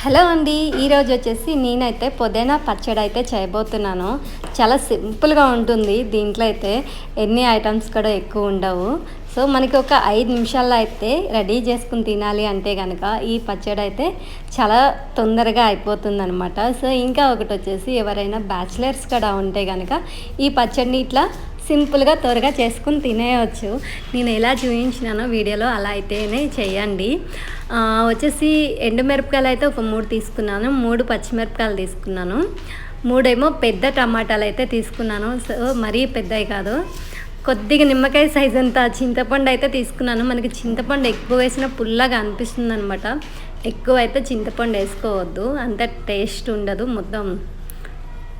Hello అండి ఈరోజు వచ్చేసి నేనైతే పుదీనా పచ్చడి అయితే చేయబోతున్నాను. చాలా సింపుల్గా ఉంటుంది దీంట్లో అయితే ఎన్ని ఐటమ్స్ కూడా ఎక్కువ ఉండవు. సో మనకి ఒక ఐదు నిమిషాల్లో అయితే రెడీ చేసుకుని తినాలి అంటే కనుక ఈ పచ్చడి అయితే చాలా తొందరగా అయిపోతుంది అనమాట సో ఇంకా ఒకటి వచ్చేసి ఎవరైనా బ్యాచిలర్స్ కూడా ఉంటే కనుక ఈ పచ్చడిని ఇట్లా సింపుల్గా త్వరగా చేసుకుని తినేయవచ్చు నేను ఎలా చూపించినానో వీడియోలో అలా అయితేనే చేయండి వచ్చేసి ఎండుమిరపకాయలు అయితే ఒక మూడు తీసుకున్నాను మూడు పచ్చిమిరపకాయలు తీసుకున్నాను. మూడేమో పెద్ద టమాటాలు అయితే తీసుకున్నాను. సో మరీ పెద్దవి కాదు. కొద్దిగా నిమ్మకాయ సైజ్ అంత చింతపండు అయితే తీసుకున్నాను. మనకి చింతపండు ఎక్కువ వేసిన పుల్లగా అనిపిస్తుంది అనమాట ఎక్కువ అయితే చింతపండు వేసుకోవద్దు. అంత టేస్ట్ ఉండదు మొత్తం.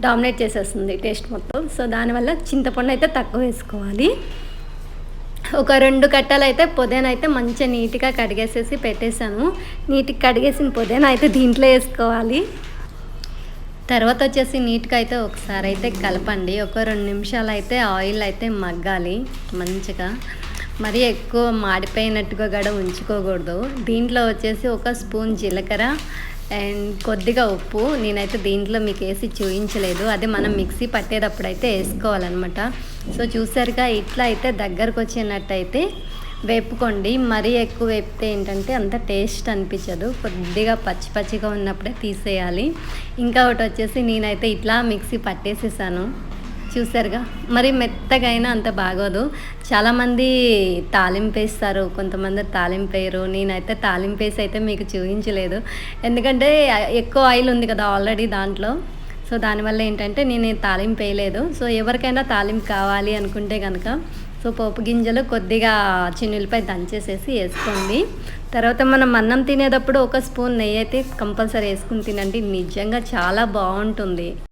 డామినేట్ చేసేస్తుంది టేస్ట్ మొత్తం. సో దానివల్ల చింతపండు అయితే తక్కువ వేసుకోవాలి. ఒక రెండు కట్టలు అయితే పుదీనా అయితే మంచిగా నీట్గా కడిగేసేసి పెట్టేశాను. నీట్గా కడిగేసిన పుదీనా అయితే దీంట్లో వేసుకోవాలి. తర్వాత వచ్చేసి నీట్గా అయితే ఒకసారి అయితే కలపండి. ఒక రెండు నిమిషాలు అయితే ఆయిల్ అయితే మగ్గాలి మంచిగా. మరీ ఎక్కువ మాడిపోయినట్టుగా కూడా ఉంచుకోకూడదు. దీంట్లో వచ్చేసి ఒక స్పూన్ జీలకర్ర అండ్ కొద్దిగా ఉప్పు. నేనైతే దీంట్లో మీకు వేసి చూపించలేదు అదే మనం మిక్సీ పట్టేటప్పుడు అయితే వేసుకోవాలన్నమాట. సో చూసారుగా ఇట్లా అయితే దగ్గరకు వచ్చినట్టయితే వేపుకోండి. మరీ ఎక్కువ వేపితే ఏంటంటే అంత టేస్ట్ అనిపించదు. కొద్దిగా పచ్చి పచ్చిగా ఉన్నప్పుడే తీసేయాలి. ఇంకా ఒకటి వచ్చేసి నేనైతే ఇట్లా మిక్సీ పట్టేసేసాను. చూసారుగా. మరి మెత్తగా అయినా అంత బాగోదు. చాలామంది తాలింపు వేస్తారు కొంతమంది తాలింపు వేయరు. నేనైతే తాలింపు వేసి అయితే మీకు చూపించలేదు. ఎందుకంటే ఎక్కువ ఆయిల్ ఉంది కదా ఆల్రెడీ దాంట్లో. సో దానివల్ల ఏంటంటే నేను తాలింపు వేయలేదు. సో ఎవరికైనా తాలింపు కావాలి అనుకుంటే కనుక సో పోపు గింజలు కొద్దిగా చిన్నులపై దంచేసేసి వేసుకోండి. తర్వాత మనం అన్నం తినేటప్పుడు ఒక స్పూన్ నెయ్యి అయితే కంపల్సరీ వేసుకుని తినండి. నిజంగా చాలా బాగుంటుంది.